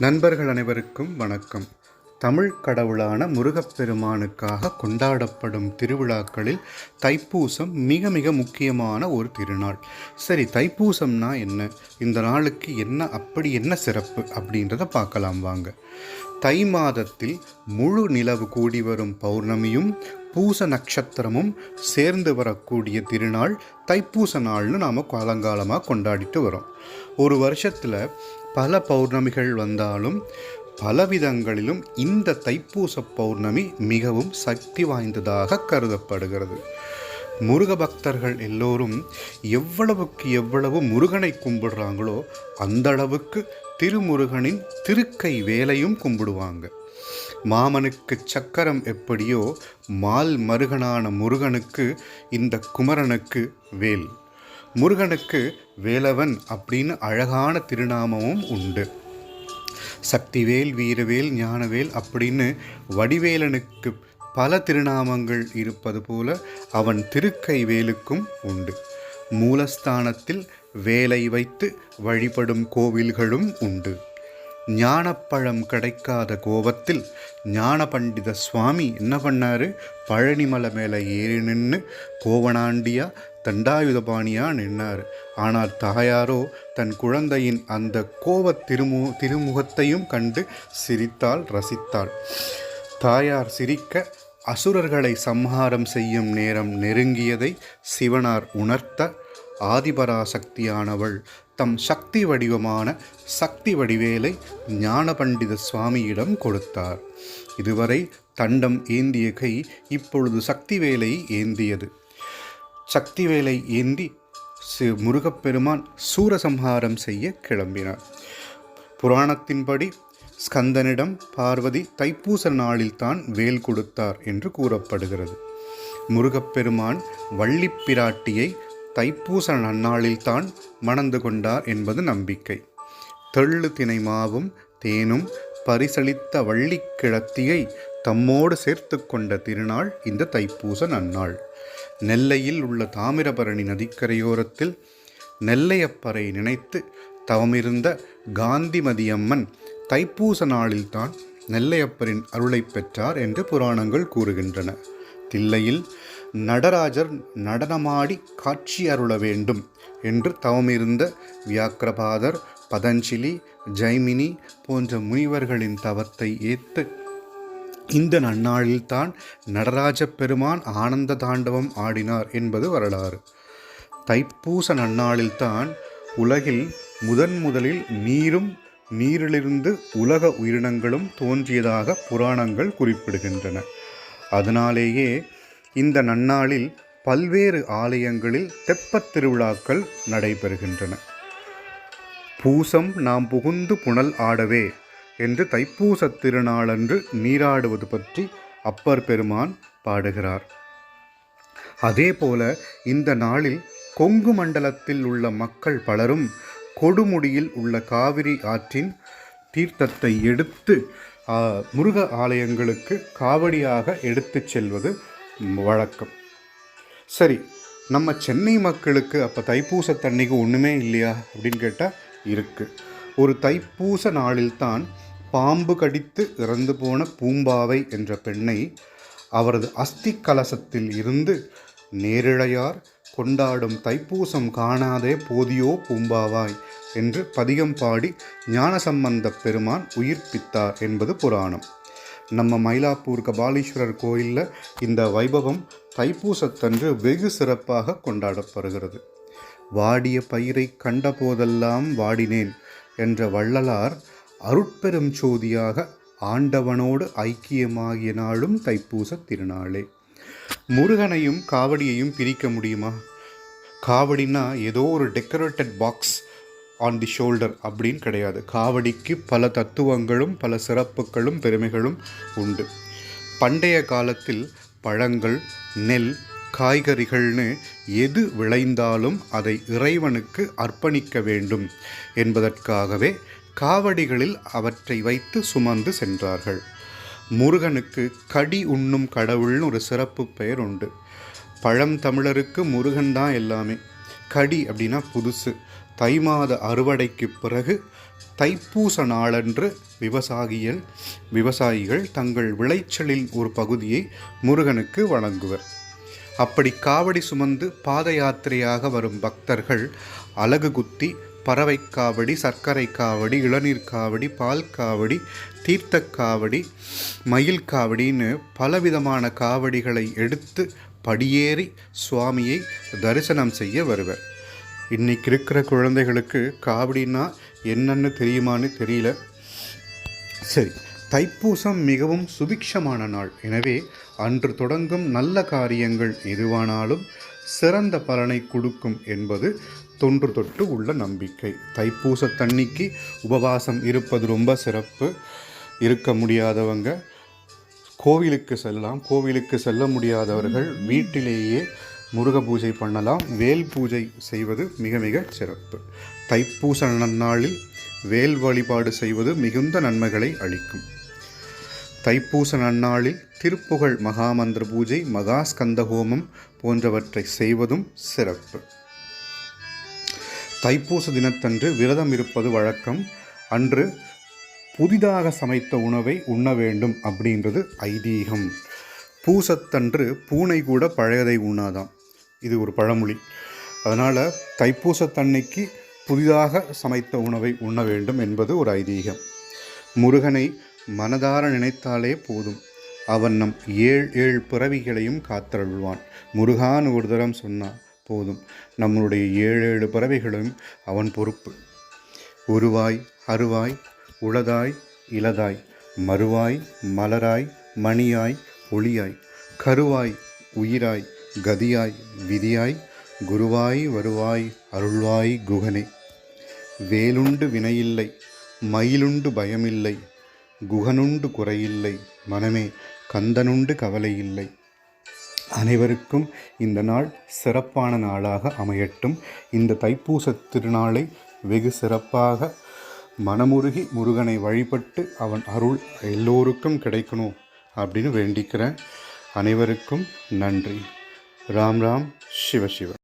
நண்பர்கள் அனைவருக்கும் வணக்கம். தமிழ் கடவுளான முருகப்பெருமானுக்காக கொண்டாடப்படும் திருவிழாக்களில் தைப்பூசம் மிக மிக முக்கியமான ஒரு திருநாள். சரி தைப்பூசம்னா என்ன? இந்த நாளுக்கு என்ன அப்படி என்ன சிறப்பு அப்படின்றத பார்க்கலாம் வாங்க. தை மாதத்தில் முழு நிலவு கூடி வரும் பௌர்ணமியும் பூச நட்சத்திரமும் சேர்ந்து வரக்கூடிய திருநாள் தைப்பூச நாள்னு நாம் காலங்காலமாக கொண்டாடிட்டு வரோம். ஒரு வருஷத்தில் பல பௌர்ணமிகள் வந்தாலும் பலவிதங்களிலும் இந்த தைப்பூச பௌர்ணமி மிகவும் சக்தி வாய்ந்ததாக கருதப்படுகிறது. முருக பக்தர்கள் எல்லோரும் எவ்வளவுக்கு எவ்வளவு முருகனை கும்பிடுறாங்களோ அந்த அளவுக்கு திருமுருகனின் திருக்கை வேலையும் கும்பிடுவாங்க. மாமனுக்கு சக்கரம் எப்படியோ மால் மருகனான முருகனுக்கு இந்த குமரனுக்கு வேல். முருகனுக்கு வேலவன் அப்படின்னு அழகான திருநாமமும் உண்டு. சக்திவேல் வீரவேல் ஞானவேல் அப்படின்னு வடிவேலனுக்கு பல திருநாமங்கள் இருப்பது போல அவன் திருக்கை வேலுக்கும் உண்டு. மூலஸ்தானத்தில் வேலை வைத்து வழிபடும் கோவில்களும் உண்டு. ஞானப்பழம் கிடைக்காத கோபத்தில் ஞான பண்டித சுவாமி என்ன பண்ணாரு? பழனிமலை மேலே ஏறி நின்று கோவனாண்டியா தண்டாயுதபாணியா நின்னார். ஆனால் தாயாரோ தன் குழந்தையின் அந்த கோப திருமு திருமுகத்தையும் கண்டு சிரித்தாள் ரசித்தாள். தாயார் சிரிக்க அசுரர்களை சம்ஹாரம் செய்யும் நேரம் நெருங்கியதை சிவனார் உணர்த்த ஆதிபராசக்தியானவள் தம் சக்தி வடிவமான சக்தி வடிவேலை ஞான பண்டித சுவாமியிடம் கொடுத்தார். இதுவரை தண்டம் ஏந்திய கை இப்பொழுது சக்தி வேலை ஏந்தியது. சக்தி வேலை ஏந்தி முருகப்பெருமான் சூரசம்ஹாரம் செய்ய கிளம்பினார். புராணத்தின்படி ஸ்கந்தனிடம் பார்வதி தைப்பூச நாளில்தான் வேல் கொடுத்தார் என்று கூறப்படுகிறது. முருகப்பெருமான் வள்ளிப்பிராட்டியை தைப்பூச நன்னாளில்தான் மணந்து கொண்டார் என்பது நம்பிக்கை. தெள்ளு தினை மாவும் தேனும் பரிசளித்த வள்ளிக்கிழத்தியை தம்மோடு சேர்த்து கொண்ட திருநாள் இந்த தைப்பூச நன்னாள். நெல்லையில் உள்ள தாமிரபரணி நதிக்கரையோரத்தில் நெல்லையப்பரை நினைத்து தவமிருந்த காந்திமதியம்மன் தைப்பூச நாளில்தான் நெல்லையப்பரின் அருளைப் பெற்றார் என்று புராணங்கள் கூறுகின்றன. தில்லையில் நடராஜர் நடனமாடி காட்சி அருள வேண்டும் என்று தவமிருந்த வியாக்கிரபாதர் பதஞ்சலி ஜைமினி போன்ற முனிவர்களின் தவத்தை ஏத்து இந்த நன்னாளில்தான் நடராஜ பெருமான் ஆனந்த தாண்டவம் ஆடினார் என்பது வரலாறு. தைப்பூச நன்னாளில்தான் உலகில் முதன் முதலில் நீரும் நீரிலிருந்து உலக உயிரினங்களும் தோன்றியதாக புராணங்கள் குறிப்பிடுகின்றன. அதனாலேயே இந்த நன்னாளில் பல்வேறு ஆலயங்களில் தெப்பத் திருவிழாக்கள் நடைபெறுகின்றன. பூசம் நாம் புகுந்து புனல் ஆடவே என்று தைப்பூசத் திருநாளன்று நீராடுவது பற்றி அப்பர் பெருமான் பாடுகிறார். அதேபோல இந்த நாளில் கொங்கு மண்டலத்தில் உள்ள மக்கள் பலரும் கொடுமுடியில் உள்ள காவிரி ஆற்றின் தீர்த்தத்தை எடுத்து முருக ஆலயங்களுக்கு காவடியாக எடுத்துச் செல்வது வழக்கம். சரி நம்ம சென்னை மக்களுக்கு அப்போ தைப்பூச தண்ணிக்கு ஒன்றுமே இல்லையா அப்படின்னு கேட்டால் இருக்குது ஒரு தைப்பூச நாளில்தான் பாம்பு கடித்து இறந்து போன பூம்பாவை என்ற பெண்ணை அவரது அஸ்தி கலசத்தில் இருந்து நேரிழையார் கொண்டாடும் தைப்பூசம் காணாதே போதியோ பூம்பாவாய் என்று பதிகம் பாடி ஞானசம்பந்த பெருமான் உயிர்ப்பித்தார் என்பது புராணம். நம்ம மயிலாப்பூர் கபாலீஸ்வரர் கோயிலில் இந்த வைபவம் தைப்பூசத்தன்று வெகு சிறப்பாக கொண்டாடப்படுகிறது. வாடிய பயிரை கண்டபோதெல்லாம் வாடினேன் என்ற வள்ளலார் அருட்பெரும் சோதியாக ஆண்டவனோடு ஐக்கியமாகிய நாளும் தைப்பூச திருநாளே. முருகனையும் காவடியையும் பிரிக்க முடியுமா? காவடினா ஏதோ ஒரு decorated box on the shoulder அப்படின்னு கிடையாது. காவடிக்கு பல தத்துவங்களும் பல சிறப்புகளும் பெருமைகளும் உண்டு. பண்டைய காலத்தில் பழங்கள் நெல் காய்கறிகள்னு எது விளைந்தாலும் அதை இறைவனுக்கு அர்ப்பணிக்க வேண்டும் என்பதற்காகவே காவடிகளில் அவற்றை வைத்து சுமந்து சென்றார்கள். முருகனுக்கு கடி உண்ணும் கடவுள்னு ஒரு சிறப்பு பெயர் உண்டு. பழம் தமிழருக்கு முருகன் தான் எல்லாமே. கடி அப்படின்னா புதுசு. தை மாத அறுவடைக்கு பிறகு தைப்பூச நாளன்று விவசாயிகள் விவசாயிகள் தங்கள் விளைச்சலில் ஒரு பகுதியை முருகனுக்கு வழங்குவர். அப்படி காவடி சுமந்து பாத யாத்திரையாக வரும் பக்தர்கள் அலகு குத்தி பறவை காவடி சர்க்கரை காவடி இளநீர் காவடி பால் காவடி தீர்த்தக்காவடி மயில் காவடின்னு பலவிதமான காவடிகளை எடுத்து படியேறி சுவாமியை தரிசனம் செய்ய வருவர். இன்றைக்கி இருக்கிற குழந்தைகளுக்கு காவடின்னா என்னென்னு தெரியுமான்னு தெரியல. சரி தைப்பூசம் மிகவும் சுபிக்ஷமான நாள். எனவே அன்று தொடங்கும் நல்ல காரியங்கள் எதுவானாலும் சிறந்த பலனை கொடுக்கும் என்பது தொன்று தொட்டு உள்ள நம்பிக்கை. தைப்பூச தண்ணிக்கு உபவாசம் இருப்பது ரொம்ப சிறப்பு. இருக்க முடியாதவங்க கோவிலுக்கு செல்லலாம். கோவிலுக்கு செல்ல முடியாதவர்கள் வீட்டிலேயே முருக பூஜை பண்ணலாம். வேல் பூஜை செய்வது மிக மிக சிறப்பு. தைப்பூச நன்னாளில் வேல் வழிபாடு செய்வது மிகுந்த நன்மைகளை அளிக்கும். தைப்பூச நன்னாளில் திருப்புகழ் மகாமந்திர பூஜை மகாஸ்கந்த ஹோமம் போன்றவற்றை செய்வதும் சிறப்பு. தைப்பூச தினத்தன்று விரதம் இருப்பது வழக்கம். அன்று புதிதாக சமைத்த உணவை உண்ண வேண்டும் அப்படின்றது ஐதீகம். பூசத்தன்று பூனை கூட பழையதை உண்ணாதான் இது ஒரு பழமொழி. அதனால் தைப்பூசத்தன்னைக்கு புதிதாக சமைத்த உணவை உண்ண வேண்டும் என்பது ஒரு ஐதீகம். முருகனை மனதார நினைத்தாலே போதும். அவன் நம் ஏழ் ஏழு பிறவிகளையும் காத்தருள்வான். முருகான் ஒரு தரம் சொன்னான் போதும். நம்மளுடைய ஏழு ஏழு பிறவிகளும் அவன் பொறுப்பு. உருவாய் அருவாய் உளதாய் இளதாய் மறுவாய் மலராய் மணியாய் ஒளியாய் கருவாய் உயிராய் கதியாய் விதியாய் குருவாய் வருவாய் அருள்வாய் குகனே. வேலுண்டு வினையில்லை மயிலுண்டு பயமில்லை குகனுண்டு குறையில்லை மனமே கந்தனுண்டு கவலை இல்லை அனைவருக்கும் இந்த நாள் சிறப்பான நாளாக அமையட்டும். இந்த தைப்பூச திருநாளை வெகு சிறப்பாக மனமுருகி முருகனை வழிபட்டு அவன் அருள் எல்லோருக்கும் கிடைக்கணும் அப்படின்னு வேண்டிக்கிறேன். அனைவருக்கும் நன்றி. राम राम शिव शिव।